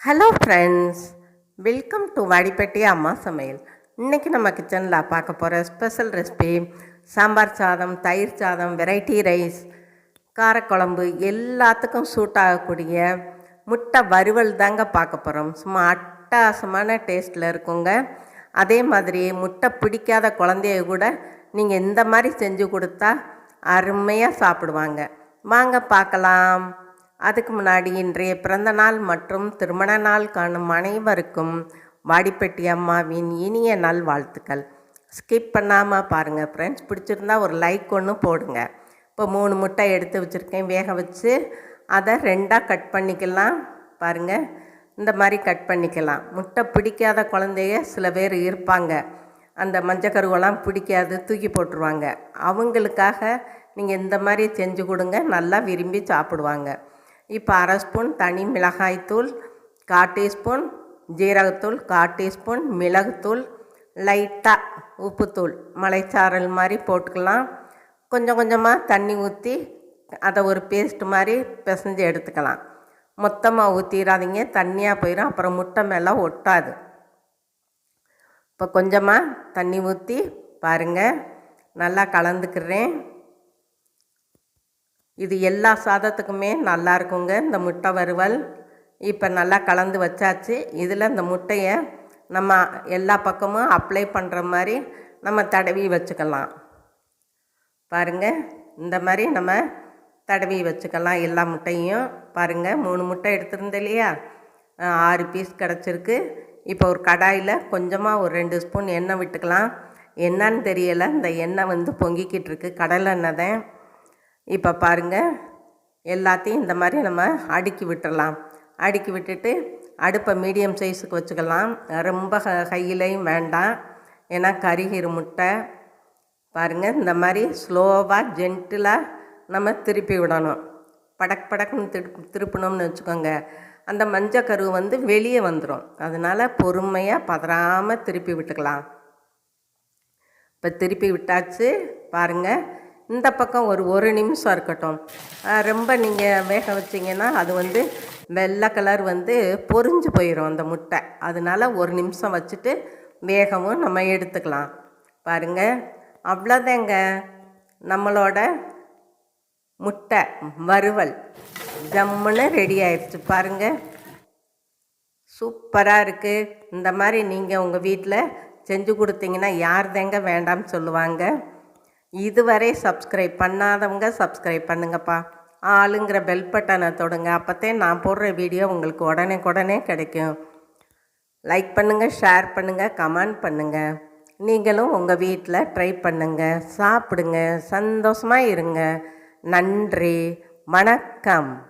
Hello friends welcome to Vadipatti அம்மா சமையல் இன்றைக்கி நம்ம கிச்சனில் பார்க்க போகிற ஸ்பெஷல் ரெசிபி சாம்பார் சாதம் தயிர் சாதம் வெரைட்டி ரைஸ் காரக்குழம்பு எல்லாத்துக்கும் சூட் ஆகக்கூடிய முட்டை வறுவல் தாங்க பார்க்க போகிறோம் சும்மா அட்டாசமான டேஸ்ட்டில் இருக்குங்க. அதே மாதிரி முட்டை பிடிக்காத குழந்தைய கூட நீங்கள் இந்த மாதிரி செஞ்சு கொடுத்தா அருமையாக சாப்பிடுவாங்க. வாங்க பார்க்கலாம். அதுக்கு முன்னாடி இன்றைய பிறந்த நாள் மற்றும் திருமண நாள் காணும் அனைவருக்கும் வாடிப்பட்டி அம்மாவின் இனிய நல் வாழ்த்துக்கள். ஸ்கிப் பண்ணாமல் பாருங்கள் ஃப்ரெண்ட்ஸ் பிடிச்சிருந்தா ஒரு லைக் ஒன்று போடுங்க. இப்போ மூணு முட்டை எடுத்து வச்சுருக்கேன். வேக வச்சு அதை ரெண்டாக கட் பண்ணிக்கலாம். பாருங்கள் இந்த மாதிரி கட் பண்ணிக்கலாம். முட்டை பிடிக்காத குழந்தைய சில பேர் இருப்பாங்க. அந்த மஞ்சக்கருவெல்லாம் பிடிக்காது தூக்கி போட்டுருவாங்க. அவங்களுக்காக நீங்கள் இந்த மாதிரி செஞ்சு கொடுங்க. நல்லா விரும்பி சாப்பிடுவாங்க. இப்போ அரை ஸ்பூன் தனி மிளகாய்த்தூள் கால் டீஸ்பூன் ஜீரகத்தூள் கால் டீஸ்பூன் மிளகுத்தூள் லைட்டாக உப்புத்தூள் மலைச்சாரல் மாதிரி போட்டுக்கலாம். கொஞ்சம் கொஞ்சமாக தண்ணி ஊற்றி அதை ஒரு பேஸ்ட் மாதிரி பிசைஞ்சு எடுத்துக்கலாம். மொத்தமாக ஊற்றிடாதீங்க தண்ணியாக போயிடும் அப்புறம் முட்டை மேலே ஒட்டாது. இப்போ கொஞ்சமாக தண்ணி ஊற்றி பாருங்கள் நல்லா கலந்துக்கிறேன். இது எல்லா சாதத்துக்குமே நல்லா இருக்குங்க. இந்த முட்டை வறுவல் இப்போ நல்லா கலந்து வச்சாச்சு. இதில் இந்த முட்டையை நம்ம எல்லா பக்கமும் அப்ளை பண்ணுற மாதிரி நம்ம தடவி வச்சுக்கலாம். பாருங்கள் இந்த மாதிரி நம்ம தடவி வச்சுக்கலாம் எல்லா முட்டையும். பாருங்கள் மூணு முட்டை எடுத்திருந்தேன் இல்லையா? ஆறு பீஸ் கிடச்சிருக்கு. இப்போ ஒரு கடாயில் கொஞ்சமாக ஒரு ரெண்டு ஸ்பூன் எண்ணெய் விட்டுக்கலாம். என்னன்னு தெரியலை இந்த எண்ணெய் வந்து பொங்கிக்கிட்டு இருக்கு. கடலெண்ணெய் தான். இப்போ பாருங்கள் எல்லாத்தையும் இந்த மாதிரி நம்ம அடுக்கி விட்டுடலாம் அடுக்கி விட்டுட்டு அடுப்பை மீடியம் சைஸுக்கு வச்சுக்கலாம். ரொம்ப கையிலையும் வேண்டாம். ஏன்னா கருகிற முட்டை பாருங்கள் இந்த மாதிரி ஸ்லோவாக ஜென்டிலாக நம்ம திருப்பி விடணும். படக் படக்குன்னு திரு திருப்பினோம்னு வச்சுக்கோங்க. அந்த மஞ்சள் கரு வந்து வெளியே வந்துடும் அதனால் பொறுமையாக பதறாமல் திருப்பி விட்டுக்கலாம். இப்போ திருப்பி விட்டாச்சு பாருங்கள் இந்த பக்கம் ஒரு ஒரு நிமிஷம் இருக்கட்டும். ரொம்ப நீங்கள் வேக வச்சிங்கன்னா அது வந்து வெள்ளை கலர் வந்து பொறிஞ்சு போயிடும் அந்த முட்டை. அதனால் ஒரு நிமிஷம் வச்சுட்டு வேகவும் நம்ம எடுத்துக்கலாம். பாருங்கள் அவ்வளோதாங்க நம்மளோட முட்டை வறுவல். ஜம்முன்னு ரெடி ஆயிடுச்சு பாருங்கள் சூப்பராக இருக்குது இந்த மாதிரி நீங்கள் உங்கள் வீட்டில் செஞ்சு கொடுத்தீங்கன்னா யார் தேங்க வேண்டாம்னு சொல்லுவாங்க. இதுவரை சப்ஸ்கிரைப் பண்ணாதவங்க சப்ஸ்கிரைப் பண்ணுங்கப்பா. ஆளுங்கிற பெல் பட்டனை தொடுங்க. அப்போத்தே நான் போடுற வீடியோ உங்களுக்கு உடனே உடனே கிடைக்கும். லைக் பண்ணுங்கள் ஷேர் பண்ணுங்கள் கமெண்ட் பண்ணுங்கள் நீங்களும் உங்கள் வீட்டில் ட்ரை பண்ணுங்கள் சாப்பிடுங்க. சந்தோஷமாக இருங்க. நன்றி. வணக்கம்.